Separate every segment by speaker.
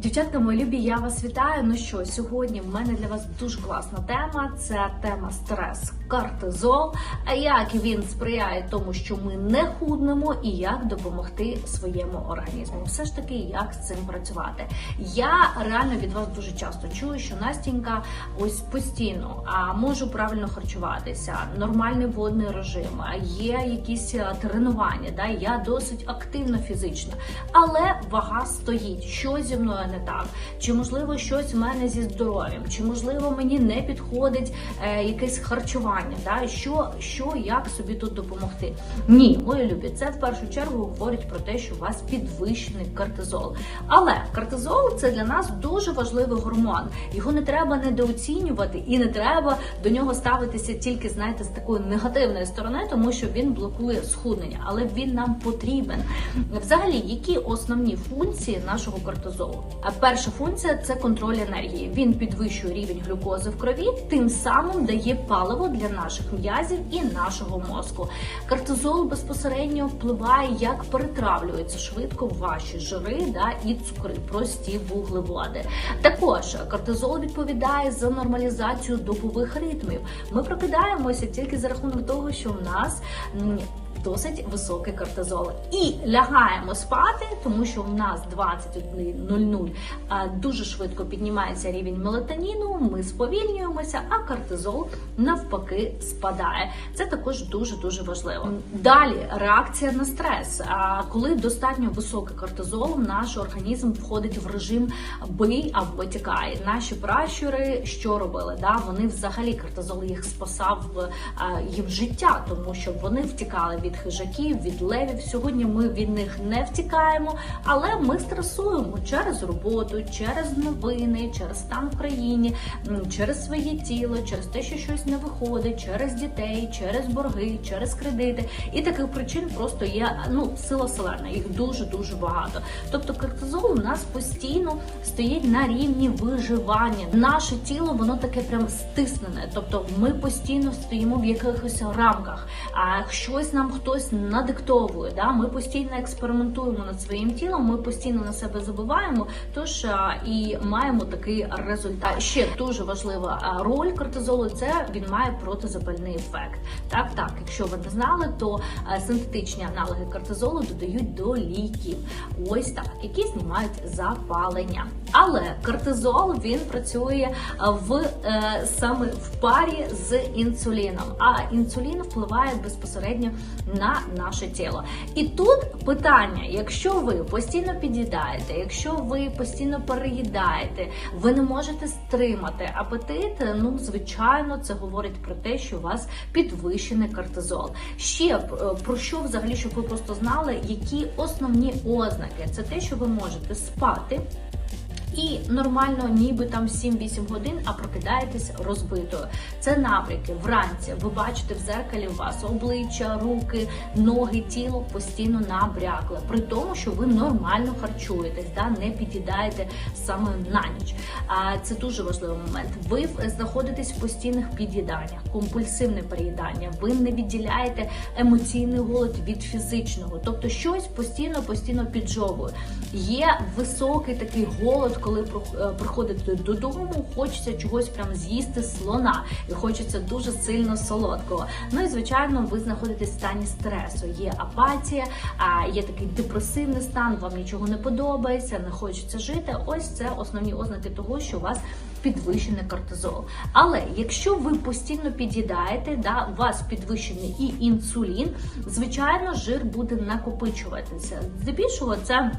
Speaker 1: Дівчатка, мої любі, я вас вітаю. Ну що, сьогодні в мене для вас дуже класна тема. Це тема стрес, кортизол. Як він сприяє тому, що ми не худнемо, і як допомогти своєму організму. Все ж таки, як з цим працювати. Я реально від вас дуже часто чую, що Настінька ось постійно а можу правильно харчуватися, нормальний водний режим, є якісь тренування. Да, я досить активна фізично, але вага стоїть. Що зі мною не так? Чи можливо щось в мене зі здоров'ям? Чи можливо мені не підходить е, якесь харчування? Да? Що, що як собі тут допомогти? Ні, мої любі, це в першу чергу говорить про те, що у вас підвищений кортизол. Але кортизол це для нас дуже важливий гормон. Його не треба недооцінювати і не треба до нього ставитися тільки, знаєте, з такої негативної сторони, тому що він блокує схуднення, але він нам потрібен. Взагалі, які основні функції нашого кортизолу? Перша функція це контроль енергії. Він підвищує рівень глюкози в крові, тим самим дає паливо для наших м'язів і нашого мозку. Кортизол безпосередньо впливає, як перетравлюються швидко ваші жири да, і цукри, прості вуглеводи. Також кортизол відповідає за нормалізацію добових ритмів. Ми прокидаємося тільки за рахунок того, що в нас досить високий кортизол. І лягаємо спати, тому що в нас 21.00 дуже швидко піднімається рівень мелатоніну, ми сповільнюємося, а кортизол навпаки спадає. Це також дуже дуже важливо. Далі реакція на стрес. Коли достатньо високий кортизол, наш організм входить в режим бий або тікай. Наші пращури що робили? Да? Вони взагалі кортизол їх спасав їм життя, тому що вони втікали від хижаків, від левів. Сьогодні ми від них не втікаємо, але ми стресуємо через роботу, через новини, через стан в країні, через своє тіло, через те, що щось не виходить, через дітей, через борги, через кредити. І таких причин просто є ну сила селена. Їх дуже дуже багато. Тобто кортизол у нас постійно стоїть на рівні виживання. Наше тіло воно таке прям стиснене. Тобто ми постійно стоїмо в якихось рамках, а щось нам хтось надиктовує. Да? Ми постійно експериментуємо над своїм тілом, ми постійно на себе забуваємо. Тож і маємо такий результат. Ще дуже важлива роль кортизолу це він має протизапальний ефект. Так, так, якщо ви не знали, то синтетичні аналоги кортизолу додають до ліків. Ось так, які знімають запалення. Але кортизол він працює в е, саме в парі з інсуліном. А інсулін впливає безпосередньо на наше тіло. І тут питання: якщо ви постійно під'їдаєте, якщо ви постійно переїдаєте, ви не можете стримати апетит, ну звичайно, це говорить про те, що у вас підвищений кортизол. Ще е, про що взагалі, щоб ви просто знали, які основні ознаки це те, що ви можете спати. І нормально, ніби там 7-8 годин, а прокидаєтесь розбитою. Це набряки вранці. Ви бачите в зеркалі у вас обличчя, руки, ноги, тіло постійно набрякле. При тому, що ви нормально харчуєтесь, да, не під'їдаєте саме на ніч. А це дуже важливий момент. Ви знаходитесь в постійних під'їданнях, компульсивне переїдання. Ви не відділяєте емоційний голод від фізичного, тобто щось постійно, постійно піджовує. Є високий такий голод, коли е, приходите додому, хочеться чогось прям з'їсти слона, і хочеться дуже сильно солодкого. Ну і звичайно, ви знаходитесь в стані стресу. Є апатія, є такий депресивний стан, вам нічого не подобається, не хочеться жити. Ось це основні ознаки того, що у вас підвищений кортизол. Але якщо ви постійно під'їдаєте, да, у вас підвищений і інсулін, звичайно, жир буде накопичуватися. Здебільшого це.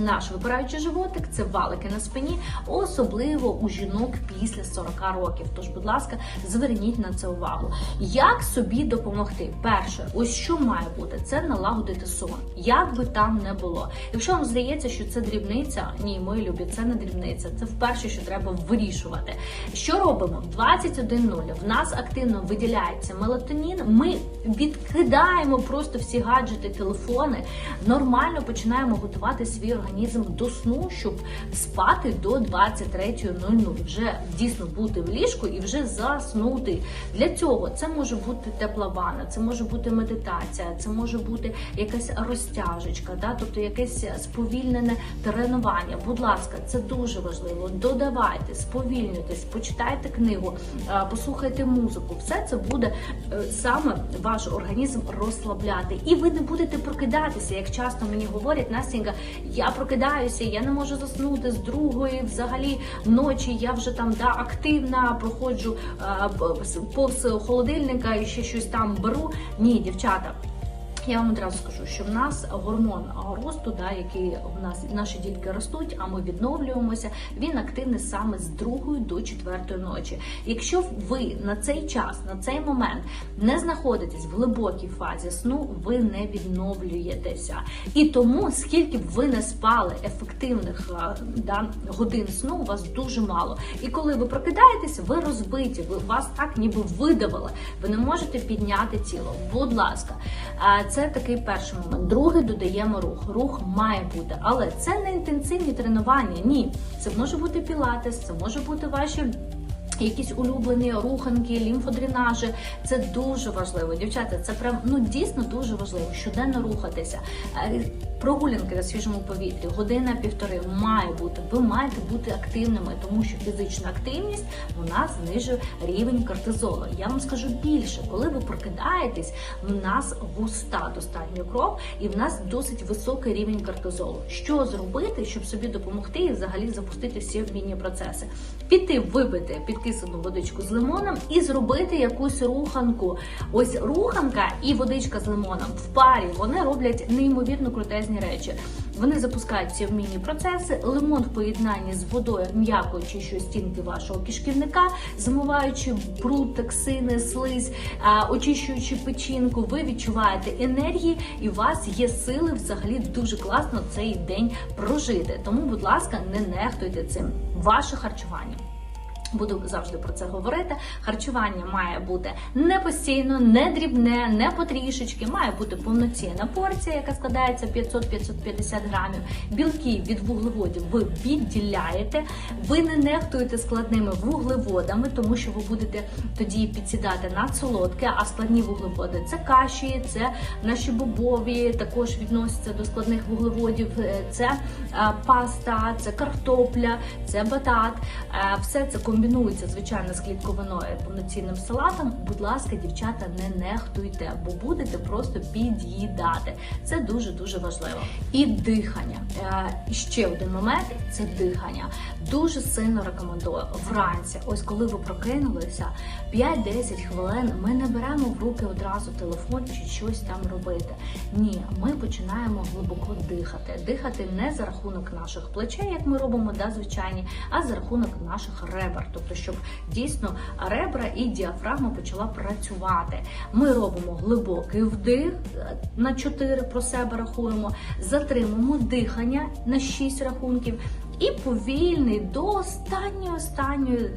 Speaker 1: Наш вибираючий животик це валики на спині, особливо у жінок після 40 років. Тож, будь ласка, зверніть на це увагу. Як собі допомогти? Перше, ось що має бути, це налагодити сон. Як би там не було. Якщо вам здається, що це дрібниця, ні, мої любі, це не дрібниця. Це вперше, що треба вирішувати. Що робимо? В 21.00 в нас активно виділяється мелатонін. Ми відкидаємо просто всі гаджети, телефони, нормально починаємо готувати свій організм організм до сну, щоб спати до 23.00. Вже дійсно бути в ліжку і вже заснути. Для цього це може бути тепла ванна, це може бути медитація, це може бути якась розтяжечка, да? тобто якесь сповільнене тренування. Будь ласка, це дуже важливо. Додавайте, сповільнюйтесь, почитайте книгу, послухайте музику. Все це буде е, саме ваш організм розслабляти. І ви не будете прокидатися, як часто мені говорять, Настенька, я прокидаюся, я не можу заснути з другої взагалі ночі. Я вже там да активна, проходжу повз холодильника і ще щось там беру. Ні, дівчата. Я вам одразу скажу, що в нас гормон росту, да, який в нас наші дітки ростуть, а ми відновлюємося. Він активний саме з другої до четвертої ночі. Якщо ви на цей час, на цей момент не знаходитесь в глибокій фазі сну, ви не відновлюєтеся. І тому, скільки б ви не спали ефективних да, годин сну, у вас дуже мало. І коли ви прокидаєтесь, ви розбиті, ви вас так ніби видавили. Ви не можете підняти тіло. Будь ласка, А, це такий перший момент. Другий додаємо рух. Рух має бути, але це не інтенсивні тренування. Ні, це може бути пілатес, це може бути ваші. Якісь улюблені руханки, лімфодренажі. Це дуже важливо. Дівчата, це прям ну дійсно дуже важливо. Щоденно рухатися. Е, Прогулянки на свіжому повітрі, година-півтори має бути. Ви маєте бути активними, тому що фізична активність вона знижує рівень кортизолу. Я вам скажу більше, коли ви прокидаєтесь, в нас густа достатньо кров, і в нас досить високий рівень кортизолу. Що зробити, щоб собі допомогти і взагалі запустити всі обмінні процеси? Піти випити підкисану водичку з лимоном і зробити якусь руханку. Ось руханка і водичка з лимоном в парі вони роблять неймовірно крутезні речі. Вони запускають ці обмінні процеси. Лимон в поєднанні з водою м'яко очищує стінки вашого кишківника, змиваючи бруд, токсини, слизь, очищуючи печінку. Ви відчуваєте енергії, і у вас є сили взагалі дуже класно цей день прожити. Тому, будь ласка, не нехтуйте цим. Ваше харчування. Буду завжди про це говорити. Харчування має бути не постійно, не дрібне, не потрішечки. Має бути повноцінна порція, яка складається 500-550 грамів. Білки від вуглеводів ви відділяєте. Ви не нехтуєте складними вуглеводами, тому що ви будете тоді підсідати на солодке, а складні вуглеводи це каші, це наші бобові, також відносяться до складних вуглеводів. Е, Це е, паста, це картопля, це батат. Е, Все це комбінується звичайно з клітковиною повноцінним салатом. Будь ласка, дівчата, не нехтуйте, бо будете просто під'їдати. Це дуже дуже важливо. І дихання. Е, ще один момент це дихання. Дуже сильно рекомендую вранці. Ось коли ви прокинулися, 5-10 хвилин. Ми не беремо в руки одразу телефон чи щось там робити. Ні, ми починаємо глибоко дихати. Дихати не за рахунок наших плечей, як ми робимо, да, звичайні, а за рахунок наших ребер. Тобто, щоб дійсно ребра і діафрагма почала працювати. Ми робимо глибокий вдих е, на 4 про себе рахуємо, затримуємо дихання на 6 рахунків. І повільний до останньої останньої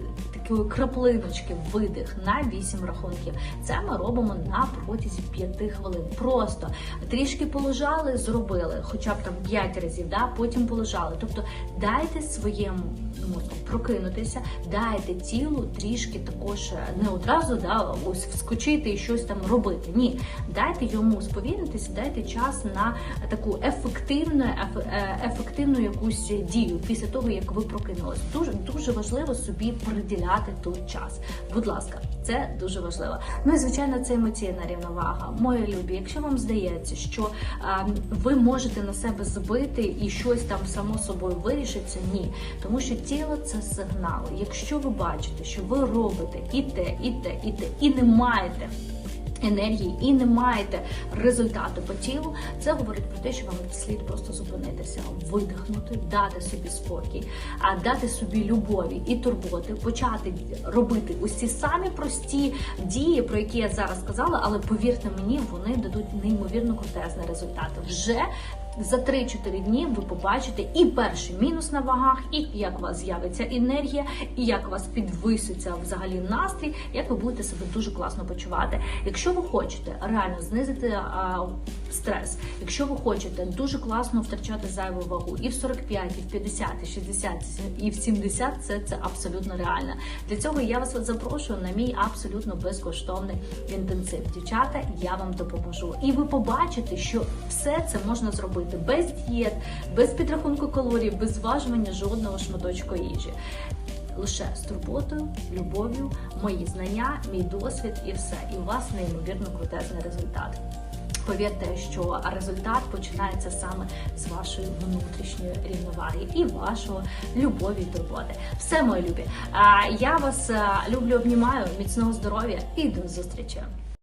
Speaker 1: краплиночки видих на 8 рахунків. Це ми робимо на протязі 5 хвилин. Просто трішки полежали, зробили, хоча б там 5 разів, да? потім полежали. Тобто дайте своєму мозку прокинутися, дайте тілу трішки також е, не одразу да, ось вскочити і щось там робити. Ні, дайте йому сповільнитися, дайте час на таку ефективну, еф- е, ефективну якусь дію після того, як ви прокинулись. Дуже дуже важливо собі приділяти тут час. Будь ласка, це дуже важливо. Ну і звичайно, це емоційна рівновага. Мої любі, якщо вам здається, що е, ви можете на себе збити і щось там само собою вирішиться, ні, тому що тіло це сигнал. Якщо ви бачите, що ви робите і те, і те, і те, і не маєте енергії і не маєте результату по тілу, це говорить про те, що вам слід просто зупинитися, видихнути, дати собі спокій, а дати собі любові і турботи, почати робити усі самі прості дії, про які я зараз казала, але повірте мені, вони дадуть неймовірно крутезні результати. Вже за 3-4 дні ви побачите і перший мінус на вагах, і як у вас з'явиться енергія, і як у вас підвиситься взагалі настрій, як ви будете себе дуже класно почувати. Якщо ви хочете реально знизити стрес. Якщо ви хочете дуже класно втрачати зайву вагу і в 45, і в 50, і в 60, і в 70, це, це абсолютно реально. Для цього я вас запрошую на мій абсолютно безкоштовний інтенсив. Дівчата, я вам допоможу. І ви побачите, що все це можна зробити без дієт, без підрахунку калорій, без зважування жодного шматочку їжі. Лише з турботою, любов'ю, мої знання, мій досвід і все. І у вас неймовірно крутезний результат. Повірте, що результат починається саме з вашої внутрішньої рівноваги і вашого любові до роботи. Все, мої любі. Я вас е, люблю, обнімаю, міцного здоров'я і до зустрічі.